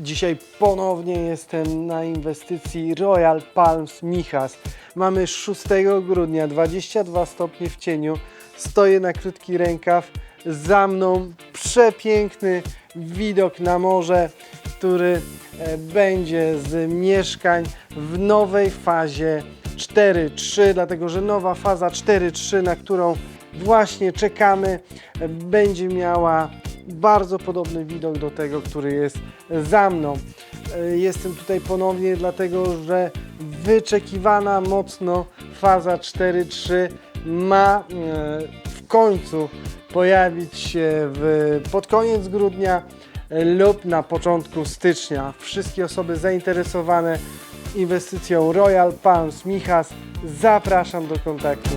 Dzisiaj ponownie jestem na inwestycji Royal Palms Michas. Mamy 6 grudnia, 22 stopnie w cieniu. Stoję na krótki rękaw. Za mną przepiękny widok na morze, który e, będzie z mieszkań w nowej fazie 4.3, dlatego że nowa faza 4.3, na którą właśnie czekamy, e, będzie miała bardzo podobny widok do tego, który jest za mną. E, Jestem tutaj ponownie dlatego, że wyczekiwana mocno faza 4.3 ma e, w końcu pojawić się w, pod koniec grudnia e, lub na początku stycznia. Wszystkie osoby zainteresowane inwestycją Royal Palms Michas zapraszam do kontaktu.